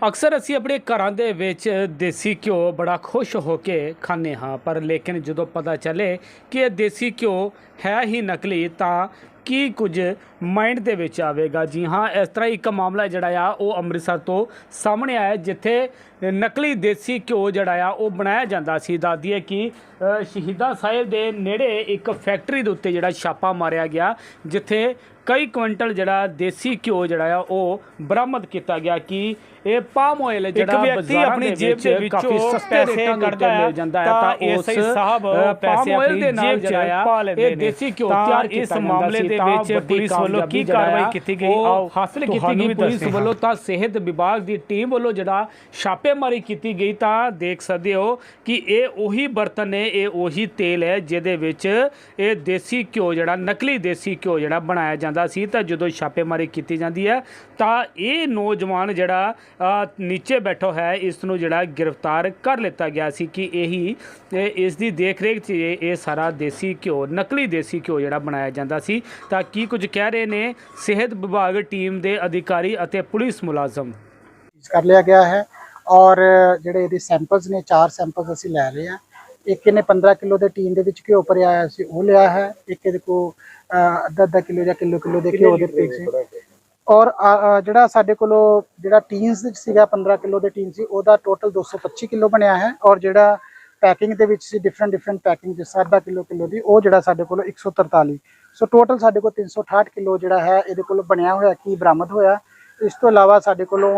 ਅਕਸਰ ਅਸੀਂ ਆਪਣੇ ਘਰਾਂ ਦੇ ਵਿੱਚ ਦੇਸੀ ਘਿਓ ਬੜਾ ਖੁਸ਼ ਹੋ ਕੇ ਖਾਂਦੇ ਹਾਂ, ਪਰ ਲੇਕਿਨ ਜਦੋਂ ਪਤਾ ਚੱਲੇ ਕਿ ਇਹ ਦੇਸੀ ਘਿਓ ਹੈ ਹੀ ਨਕਲੀ ਤਾਂ ਕੀ ਕੁਝ ਮਾਈਂਡ ਦੇ ਵਿੱਚ ਆਵੇਗਾ? ਜੀ ਹਾਂ ਇਸ ਤਰ੍ਹਾਂ ਇੱਕ ਮਾਮਲਾ ਜਿਹੜਾ ਆ ਉਹ ਅੰਮ੍ਰਿਤਸਰ ਤੋਂ ਸਾਹਮਣੇ ਆਇਆ ਜਿੱਥੇ ਨਕਲੀ ਦੇਸੀ ਘਿਓ ਜਿਹੜਾ ਆ ਉਹ ਬਣਾਇਆ ਜਾਂਦਾ ਸੀ। ਦੱਸਦੀ ਹੈ ਕਿ ਸ਼ਹੀਦਾਂ ਸਾਹਿਬ ਦੇ ਨੇੜੇ ਇੱਕ ਫੈਕਟਰੀ ਦੇ ਉੱਤੇ ਜਿਹੜਾ ਛਾਪਾ ਮਾਰਿਆ ਗਿਆ ਜਿੱਥੇ ਕਈ ਕੁਇੰਟਲ ਜਿਹੜਾ ਦੇਸੀ ਘਿਓ ਜਿਹੜਾ ਆ ਉਹ ਬਰਾਮਦ ਕੀਤਾ ਗਿਆ ਕਿ ਇਹ ਪਾਮ ਆਇਲ ਜਿਹੜਾ ਵਿਅਕਤੀ ਬਾਜ਼ਾਰਾਂ ਆਪਣੀ ਦੇ ਜੇਬ ਦੇ ਵਿੱਚ ਕਾਫੀ ਸਸਤੇ ਰੇਟਾਂ ਦੇ ਕੱਢਦਾ ਮਿਲ ਜਾਂਦਾ ਹੈ। ਤਾਂ ਉਸ ਸਾਹਿਬ ਪੈਸੇ ਆਪਣੀ ਦੇ ਜੇਬ 'ਚ ਪਾ ਲੈਂਦੇ ਇਹ ਨੇ। ਦੇਸੀ ਘਿਓ ਤਿਆਰ ਇਸ ਕੀਤਾ ਜਾਂਦਾ ਮਾਮਲੇ ਸੀ। ਦੇ ਵਿੱਚ ਪੁਲਿਸ ਵੱਲੋਂ ਕੀ ਕਾਰਵਾਈ ਕੀਤੀ ਗਈ? ਆਓ ਹਾਸਲ ਕੀਤੀ ਗਈ ਪੁਲਿਸ ਵੱਲੋਂ ਤਾਂ ਸਿਹਤ ਵਿਭਾਗ ਦੀ ਟੀਮ ਵੱਲੋਂ ਜਿਹੜਾ ਛਾਪੇਮਾਰੀ ਕੀਤੀ ਗਈ ਤਾਂ ਦੇਖ ਸਕਦੇ ਹੋ ਕਿ ਇਹ ਉਹੀ ਬਰਤਨ ਨੇ ਇਹ ਉਹੀ ਤੇਲ ਹੈ ਜਿਹਦੇ ਵਿੱਚ ਇਹ ਦੇਸੀ ਘਿਓ ਜਿਹੜਾ ਨਕਲੀ ਦੇਸੀ ਘਿਓ ਜਿਹੜਾ ਬਣਾਇਆ ਜਾਂਦਾ ਸੀ। ਤਾਂ ਜਦੋਂ ਛਾਪੇਮਾਰੀ ਕੀਤੀ ਜਾਂਦੀ ਹੈ ਤਾਂ ਇਹ ਨੌਜਵਾਨ ਜਿਹੜਾ ਨੀਚੇ ਬੈਠਾ ਹੈ ਇਸ ਨੂੰ ਜਿਹੜਾ ਗ੍ਰਿਫਤਾਰ ਕਰ ਲਿੱਤਾ ਗਿਆ ਸੀ ਕਿ ਇਹੀ ਇਸ ਦੀ ਦੇਖ ਰੇਖ 'ਚ ਇਹ ਸਾਰਾ ਦੇਸੀ ਘਿਓ ਨਕਲੀ ਦੇਸੀ ਘਿਓ ਜਿਹੜਾ ਬਣਾਇਆ ਜਾਂਦਾ ਸੀ। ਤਾਂ ਕੀ ਕੁਝ ਕਹਿ ਰਹੇ ਨੇ ਸਿਹਤ ਵਿਭਾਗ ਟੀਮ ਦੇ ਅਧਿਕਾਰੀ ਅਤੇ ਪੁਲਿਸ ਮੁਲਾਜ਼ਮ? ਕਰ ਲਿਆ ਗਿਆ ਹੈ ਔਰ ਜਿਹੜੇ ਇਹਦੇ ਸੈਂਪਲਸ ਨੇ, ਚਾਰ ਸੈਂਪਲਸ ਅਸੀਂ ਲੈ ਰਹੇ ਹਾਂ ਇੱਕ ਇਹਨੇ 15 ਕਿਲੋ ਦੇ ਟੀਨ ਦੇ ਵਿੱਚ ਘਿਓ ਭਰਿਆ ਹੋਇਆ ਸੀ, ਉਹ ਲਿਆ ਹੈ। ਇੱਕ ਇਹਦੇ ਕੋ ਅੱਧਾ ਅੱਧਾ ਕਿਲੋ ਜਾਂ ਕਿਲੋ ਕਿਲੋ ਦੇ ਘਿਓ ਦੇ ਪੀਸ ਸੀ ਔਰ ਜਿਹੜਾ ਸਾਡੇ ਕੋਲੋਂ ਜਿਹੜਾ ਟੀਨਸ ਵਿੱਚ ਸੀਗਾ 15 ਕਿਲੋ ਦੇ ਟੀਨ ਸੀ, ਉਹਦਾ ਟੋਟਲ 225 ਕਿਲੋ ਬਣਿਆ ਹੈ। ਔਰ ਜਿਹੜਾ ਪੈਕਿੰਗ ਦੇ ਵਿੱਚ ਸੀ ਡਿਫਰੈਂਟ ਡਿਫਰੈਂਟ ਪੈਕਿੰਗ ਜਿਸ ਅੱਧਾ ਕਿਲੋ ਕਿਲੋ ਦੀ, ਉਹ ਜਿਹੜਾ ਸਾਡੇ ਕੋਲ 143 ਸੋ ਟੋਟਲ ਸਾਡੇ ਕੋਲ 368 ਕਿਲੋ ਜਿਹੜਾ ਹੈ ਇਹਦੇ ਕੋਲ ਬਣਿਆ ਹੋਇਆ ਕੀ ਬਰਾਮਦ ਹੋਇਆ। ਇਸ ਤੋਂ ਇਲਾਵਾ ਸਾਡੇ ਕੋਲੋਂ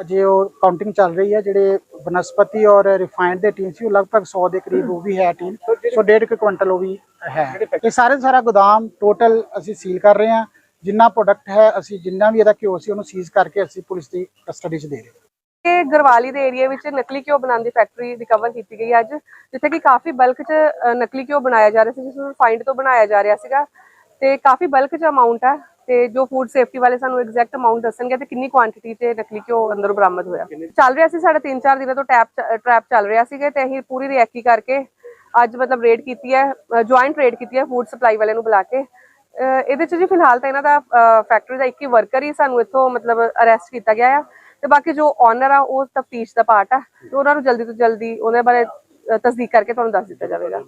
ਅਜੇ ਉਹ ਕਾਊਂਟਿੰਗ ਚੱਲ ਰਹੀ ਹੈ ਜਿਹੜੇ ਬਨਸਪਤੀ ਔਰ ਰਿਫਾਈਨਡ ਦੇ ਟੀਨ ਸੀ ਉਹ ਲਗਭਗ 100 ਦੇ ਕਰੀਬ ਉਹ ਵੀ ਹੈ ਟੀਨ ਸੋ ਡੇਢ ਕੁ ਕੁਇੰਟਲ ਉਹ ਵੀ ਹੈ। ਇਹ ਸਾਰੇ ਸਾਰਾ ਗੋਦਾਮ ਟੋਟਲ ਅਸੀਂ ਸੀਲ ਕਰ ਰਹੇ ਹਾਂ। ਜਿੰਨਾ ਪ੍ਰੋਡਕਟ ਹੈ ਅਸੀਂ ਜਿੰਨਾ ਵੀ ਇਹਦਾ ਘਿਓ ਸੀ ਉਹਨੂੰ ਸੀਜ਼ ਕਰਕੇ ਅਸੀਂ ਪੁਲਿਸ ਦੀ ਕਸਟਡੀ 'ਚ ਦੇ ਰਹੇ ਹਾਂ। ਕਿ ਗਰਵਾਲੀ ਦੇ ਏਰੀਆ ਵਿੱਚ ਨਕਲੀ ਘਿਓ ਬਣਾਉਣ ਦੀ ਫੈਕਟਰੀ ਰਿਕਵਰ ਕੀਤੀ ਗਈ ਅੱਜ ਜਿੱਥੇ ਕਿ ਕਾਫੀ ਬਲਕ 'ਚ ਨਕਲੀ ਘਿਓ ਬਣਾਇਆ ਜਾ ਰਿਹਾ ਸੀ ਜਿਸ ਨੂੰ ਰਿਫਾਈਨਡ ਤੋਂ ਬਣਾਇਆ ਜਾ ਰਿਹਾ ਸੀਗਾ। ਤੇ ਕਾਫੀ ਬਲਕ 'ਚ ਅਮਾਉਂਟ ਹੈ ਤੇ ਜੋ ਫੂਡ ਸੇਫਟੀ ਵਾਲੇ ਸਾਨੂੰ ਐਗਜ਼ੈਕਟ ਅਮਾਉਂਟ ਦੱਸਣਗੇ ਤੇ ਕਿੰਨੀ ਕੁਆਂਟੀਟੀ 'ਚ ਨਕਲੀ ਘਿਓ ਅੰਦਰੋਂ ਬਰਾਮਦ ਹੋਇਆ। ਚੱਲ ਰਿਹਾ ਸੀ ਸਾਡੇ 3-4 ਦਿਨਾਂ ਤੋਂ ਟੈਪ ਟ੍ਰੈਪ ਚੱਲ ਰਿਹਾ ਸੀਗਾ ਤੇ ਅਸੀਂ ਪੂਰੀ ਰਿਐਕੀ ਕਰਕੇ ਅੱਜ ਮਤਲਬ ਰੇਡ ਕੀਤੀ ਹੈ ਜੁਆਇੰਟ ਰੇਡ ਕੀਤੀ ਹੈ ਫੂਡ ਸਪਲਾਈ ਵਾਲੇ ਨੂੰ ਬੁਲਾ ਕੇ। ਇਹਦੇ ਚ ਜੀ ਫਿਲਹਾਲ ਤਾਂ ਇਹਨਾਂ ਦਾ ਫੈਕਟਰੀ ਦਾ ਇੱਕ ਹੀ ਵਰਕਰ ਹੀ ਸਾਨੂੰ ਇੱਥੋਂ ਮਤਲਬ ਅਰੈਸਟ ਕੀਤਾ ਗਿਆ ਆ ਤੇ ਬਾਕੀ ਜੋ ਓਨਰ ਆ ਉਹ ਤਫਤੀਸ਼ ਦਾ ਪਾਰਟ ਆ ਤੇ ਉਹਨਾਂ ਨੂੰ ਜਲਦੀ ਤੋਂ ਜਲਦੀ ਉਹਦੇ ਬਾਰੇ ਤਸਦੀਕ ਕਰਕੇ ਤੁਹਾਨੂੰ ਦੱਸ ਦਿੱਤਾ ਜਾਵੇਗਾ।